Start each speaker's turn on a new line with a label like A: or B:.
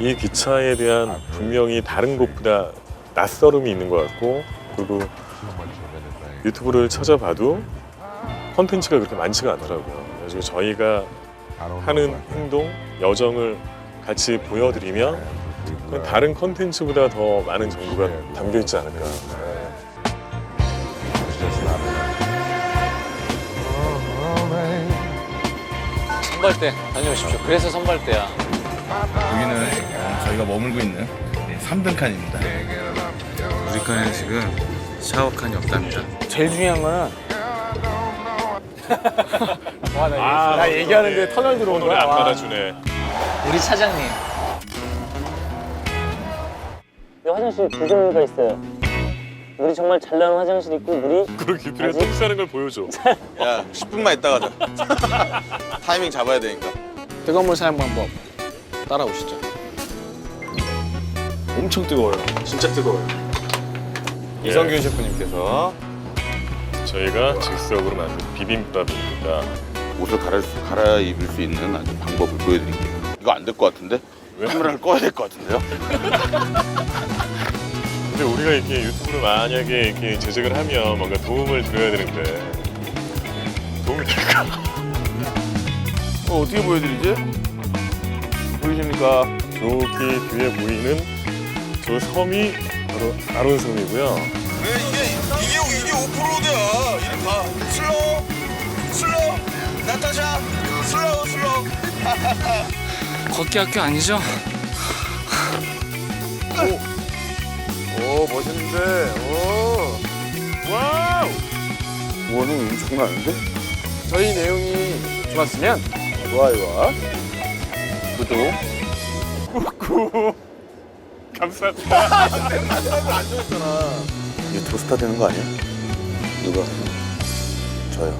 A: 이 기차에 대한 분명히 다른 곳보다 낯설음이 있는 것 같고 그리고 유튜브를 찾아봐도 컨텐츠가 그렇게 많지가 않더라고요. 그래서 저희가 하는 행동, 여정을 같이 보여드리면 그건 다른 컨텐츠보다 더 많은 정보가 담겨 있지 않을까.
B: 선발대 다녀오십시오. 그래서 선발대야.
C: 여기는 어, 저희가 머물고 있는 3등 칸입니다.
D: 우리 칸에 지금 샤워 칸이 없답니다.
B: 제일 중요한 거는
A: 아,
B: 나 얘기하는데 터널 들어온 거야.
A: 안
B: 와.
A: 받아주네.
B: 우리 차장님.
E: 여기 화장실 두 종류가 있어요. 물이 정말 잘 나는 화장실 있고 물이
A: 그리고 기필에 똥 싸는 걸 보여줘.
F: 야 10분만 있다 가자 타이밍 잡아야 되니까
B: 뜨거운 물 사용 방법 따라오시죠.
A: 엄청 뜨거워요. 진짜 뜨거워요.
F: 이성균 셰프님께서
A: 저희가 즉석으로 만든 비빔밥입니다.
F: 옷을 갈아, 갈아입을 수 있는 아주 방법을 보여드릴게요 이거 안 될 것 같은데? 카메라를 꺼야 될 것 같은데요?
A: 근데 우리가 이렇게 유튜브를 만약에 이렇게 제작을 하면 뭔가 도움을 드려야 되는데 도움이 될까?
F: 어, 어떻게 보여드리지? 보이십니까?
A: 저기 뒤에 보이는 저 섬이 바로 아론 섬이고요.
F: 왜 이게 이게 이게 오프로드야. 이리 가 슬로우 슬로우. 나타샤. 슬로우 슬로우.
D: 걷기 학교 아니죠?
F: 오. 멋있는데. 오.
A: 와우!
F: 이거는 장난 아닌데?
B: 저희 내용이 좋았으면
F: 좋아요와 구독
A: 감사합니다.
F: 유튜브 스타 되는 거 아니야? 누가? 저요